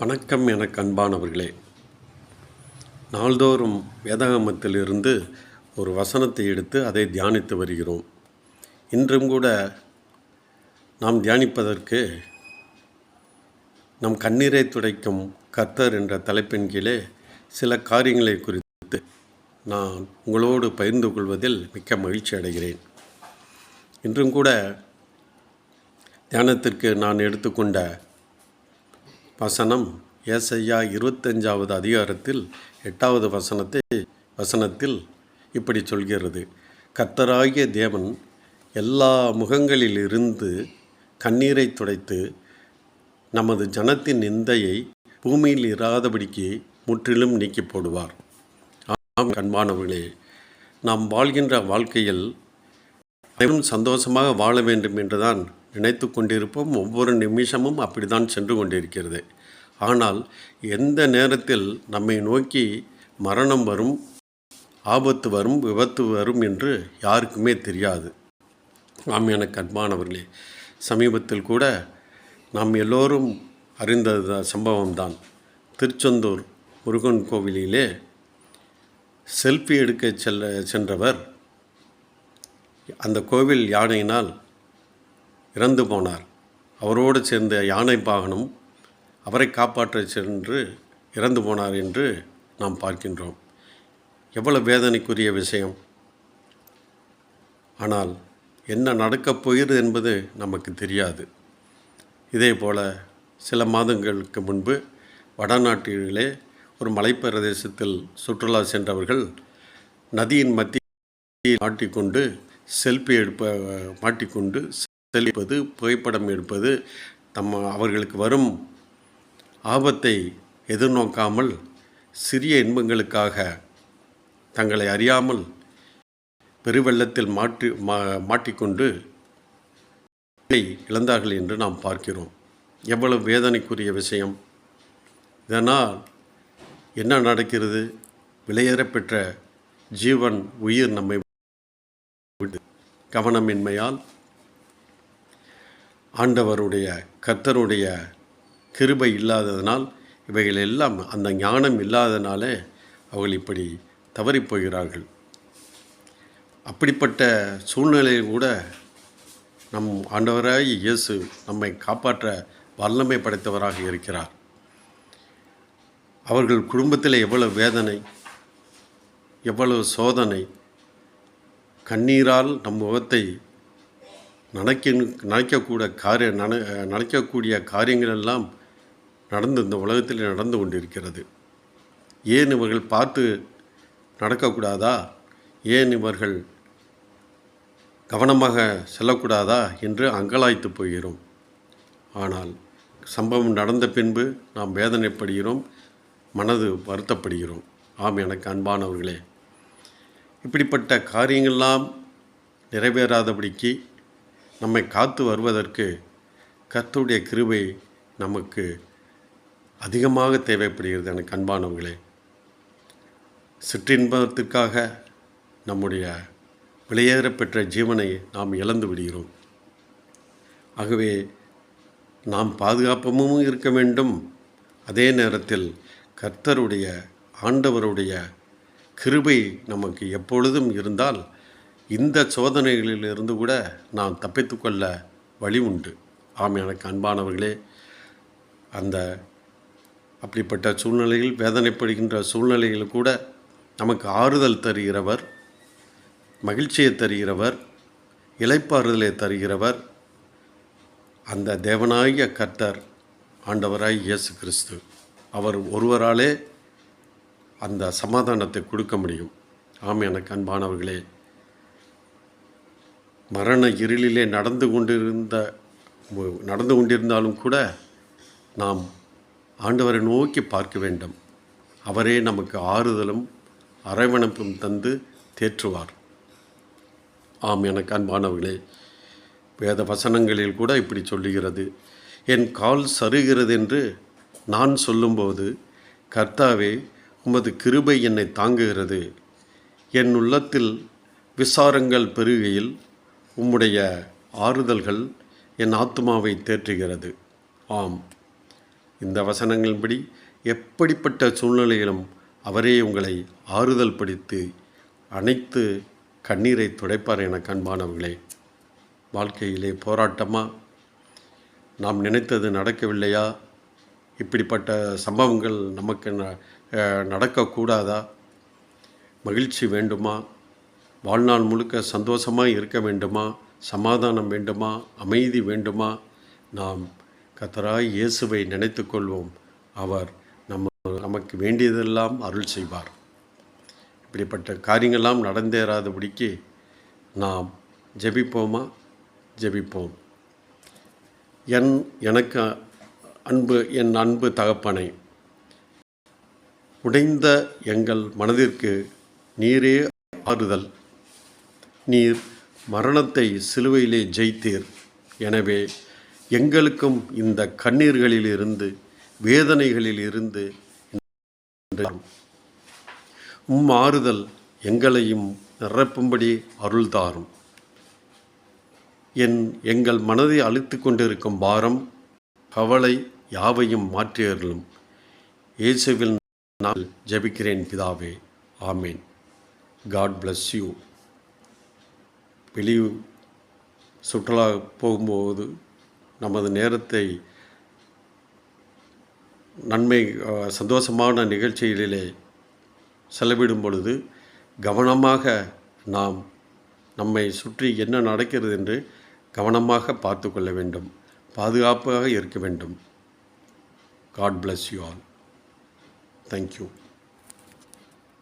வணக்கம் எனக்கு அன்பானவர்களே நாள்தோறும் வேதாகமத்திலிருந்து ஒரு வசனத்தை எடுத்து அதை தியானித்து வருகிறோம். இன்றும் கூட நாம் தியானிப்பதற்கு நம் கண்ணீரை துடைக்கும் கர்த்தர் என்ற தலைப்பின் கீழே சில காரியங்களை குறித்து நான் உங்களோடு பகிர்ந்து கொள்வதில் மிக்க மகிழ்ச்சி அடைகிறேன். இன்றும் கூட தியானத்திற்கு நான் எடுத்துக்கொண்ட வசனம் ஏசையா இருபத்தஞ்சாவது அதிகாரத்தில் எட்டாவது வசனத்தை வசனத்தில் இப்படி சொல்கிறது. கர்த்தராகிய தேவன் எல்லா முகங்களிலிருந்து கண்ணீரை துடைத்து நமது ஜனத்தின் நிந்தையை பூமியில் இராதபடிக்கு முற்றிலும் நீக்கி போடுவார் ஆம் கண்மானவர்களே நாம் வாழ்கின்ற வாழ்க்கையில் அனைவரும் சந்தோஷமாக வாழ வேண்டும் என்றுதான் நினைத்து கொண்டிருப்போம். ஒவ்வொரு நிமிஷமும் அப்படிதான் சென்று கொண்டிருக்கிறது. ஆனால் எந்த நேரத்தில் நம்மை நோக்கி மரணம் வரும் ஆபத்து வரும் விபத்து வரும் என்று யாருக்குமே தெரியாது. நாம் எனக்கு அன்பானவர்களே சமீபத்தில் கூட நாம் எல்லோரும் அறிந்த சம்பவம்தான் திருச்செந்தூர் முருகன் கோவிலிலே செல்ஃபி எடுக்க செல்ல சென்றவர் அந்த கோவில் யானையினால் இறந்து போனார். அவரோடு சேர்ந்த யானை பாகனும் அவரை காப்பாற்ற சென்று இறந்து போனார் என்று நாம் பார்க்கின்றோம். எவ்வளவு வேதனைக்குரிய விஷயம். ஆனால் என்ன நடக்கப் போகிறது என்பது நமக்கு தெரியாது. இதே போல் சில மாதங்களுக்கு முன்பு வடநாட்டிலே ஒரு மலைப்பிரதேசத்தில் சுற்றுலா சென்றவர்கள் நதியின் மத்தியில் மாட்டிக்கொண்டு செல்ஃபி எடுப்ப மாட்டிக்கொண்டு தெளிப்பது புகைப்படம் எடுப்பது தம்ம அவர்களுக்கு வரும் ஆபத்தை எதிர்நோக்காமல் சிறிய இன்பங்களுக்காக தங்களை அறியாமல் பெருவெள்ளத்தில் மாற்றி மா மாட்டிக்கொண்டு இழந்தார்கள் என்று நாம் பார்க்கிறோம். எவ்வளவு வேதனைக்குரிய விஷயம். இதனால் என்ன நடக்கிறது? விலையேறப்பெற்ற ஜீவன் உயிர் நம்மை கவனமின்மையால் ஆண்டவருடைய கர்த்தருடைய கிருபை இல்லாததனால் இவைகள் எல்லாம் அந்த ஞானம் இல்லாதனாலே அவர்கள் இப்படி தவறிப்போகிறார்கள் அப்படிப்பட்ட சூழ்நிலையில் கூட நம் ஆண்டவராய் இயேசு நம்மை காப்பாற்ற வல்லமை படைத்தவராக இருக்கிறார். அவர்கள் குடும்பத்தில் எவ்வளவு வேதனை எவ்வளவு சோதனை கண்ணீரால் நம் முகத்தை நினைக்க நினைக்கக்கூட காரிய நன நனைக்கக்கூடிய காரியங்கள் எல்லாம் நடந்து இந்த உலகத்தில் நடந்து கொண்டிருக்கிறது. ஏன் இவர்கள் பார்த்து நடக்கக்கூடாதா? ஏன் இவர்கள் கவனமாக செல்லக்கூடாதா என்று அங்கலாய்த்து போகிறோம். ஆனால் சம்பவம் நடந்த பின்பு நாம் வேதனைப்படுகிறோம் மனது வருத்தப்படுகிறோம். ஆம் எனக்கு அன்பானவர்களே இப்படிப்பட்ட காரியங்கள்லாம் நிறைவேறாதபடிக்கு நம்மை காத்து வருவதற்கு கர்த்தருடைய கிருபை நமக்கு அதிகமாக தேவைப்படுகிறது எனக்கு அன்பானவர்களே. சிற்றின்பத்திற்காக நம்முடைய விலையேறப்பெற்ற ஜீவனை நாம் இழந்து விடுகிறோம். ஆகவே நாம் பாதுகாப்பமும் இருக்க வேண்டும். அதே நேரத்தில் கர்த்தருடைய ஆண்டவருடைய கிருபை நமக்கு எப்பொழுதும் இருந்தால் இந்த சோதனைகளிலிருந்து கூட நாம் தப்பித்துக்கொள்ள வழி உண்டு. ஆம் எனக்கு அன்பானவர்களே அந்த அப்படிப்பட்ட சூழ்நிலையில் வேதனைப்படுகின்ற சூழ்நிலையில் கூட நமக்கு ஆறுதல் தருகிறவர் மகிழ்ச்சியை தருகிறவர் இலைப்பாறுதலை தருகிறவர் அந்த தேவனாகிய கர்த்தர் ஆண்டவராய் இயேசு கிறிஸ்து. அவர் ஒருவராலே அந்த சமாதானத்தை கொடுக்க முடியும். ஆம் எனக்கு அன்பானவர்களே மரண இருளிலே நடந்து கொண்டிருந்த நடந்து கொண்டிருந்தாலும் கூட நாம் ஆண்டவரை நோக்கி பார்க்க வேண்டும். அவரே நமக்கு ஆறுதலும் அரவணைப்பும் தந்து தேற்றுவார். ஆம் எனக்கு அன்பானவர்களே வேத வசனங்களில் கூட இப்படி சொல்லுகிறது. என் கால் சருகிறது என்று நான் சொல்லும்போது கர்த்தாவே உமது கிருபை என்னை தாங்குகிறது. என் உள்ளத்தில் விசாரங்கள் பெருகையில் உம்முடைய ஆறுதல்கள் என் ஆத்மாவை தேற்றுகிறது. ஆம். இந்த வசனங்களின்படி எப்படிப்பட்ட சூழ்நிலையிலும் அவரே உங்களை ஆறுதல் படுத்தி அனைத்து கண்ணீரை துடைப்பார் என கண்பானவர்களே. வாழ்க்கையிலே போராட்டமா? நாம் நினைத்தது நடக்கவில்லையா? இப்படிப்பட்ட சம்பவங்கள் நமக்கு ந நடக்கக்கூடாதா? மகிழ்ச்சி வேண்டுமா? வாழ்நாள் முழுக்க சந்தோஷமாக இருக்க வேண்டுமா? சமாதானம் வேண்டுமா? அமைதி வேண்டுமா? நாம் கத்தராய் இயேசுவை நினைத்து கொள்வோம். அவர் நம்ம நமக்கு வேண்டியதெல்லாம் அருள் செய்வார். இப்படிப்பட்ட காரியங்கள்லாம் நடந்தேறாதபடிக்கு நாம் ஜெபிப்போமா? ஜெபிப்போம். என் எனக்கு அன்பு என் அன்பு தகப்பனை உடைந்த எங்கள் மனதிற்கு நீரே ஆறுதல். நீர் மரணத்தை சிலுவையிலே ஜெயித்தீர். எனவே எங்களுக்கும் இந்த கண்ணீர்களிலிருந்து வேதனைகளிலிருந்து உம் ஆறுதல் எங்களையும் நிரப்பும்படி அருள்தாரும் என் எங்கள் மனதை அழுத்து கொண்டிருக்கும் பாரம் கவலை யாவையும் மாற்றியர்களும் இயேசுவில் நான் ஜெபிக்கிறேன் பிதாவே. ஆமேன். காட் பிளஸ் யூ வெளி சுற்றுலா போகும்போது நமது நேரத்தை நன்மை சந்தோஷமான நிகழ்ச்சிகளிலே செலவிடும் பொழுது கவனமாக நாம் நம்மை சுற்றி என்ன நடக்கிறது என்று கவனமாக பார்த்து கொள்ள வேண்டும். பாதுகாப்பாக இருக்க வேண்டும். God bless you all thank you